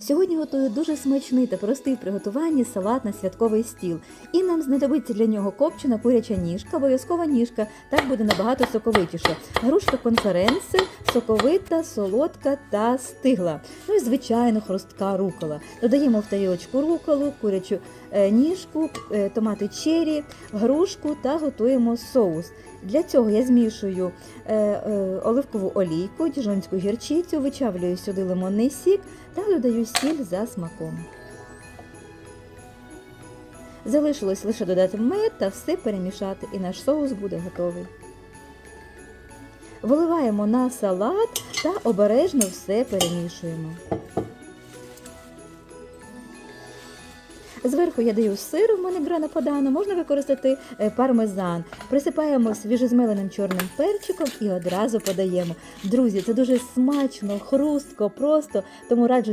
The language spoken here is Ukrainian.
Сьогодні готую дуже смачний та простий в приготуванні салат на святковий стіл. І нам знадобиться для нього копчена куряча ніжка, обов'язкова ніжка, так буде набагато соковитіше. Грушка конференци, соковита, солодка та стигла. Ну і звичайно хрустка рукола. Додаємо в тарілочку руколу, курячу е, ніжку, е, томати чері, грушку та готуємо соус. Для цього я змішую е, оливкову олійку, діжонську гірчицю, вичавлюю сюди лимонний сік та додаю сіль за смаком. Залишилось лише додати мед та все перемішати, і наш соус буде готовий. Виливаємо на салат та обережно все перемішуємо. Зверху я даю сир, в мене грана подано, можна використати е, пармезан. Присипаємо свіжозмеленим чорним перчиком і одразу подаємо. Друзі, це дуже смачно, хрустко, просто, тому раджу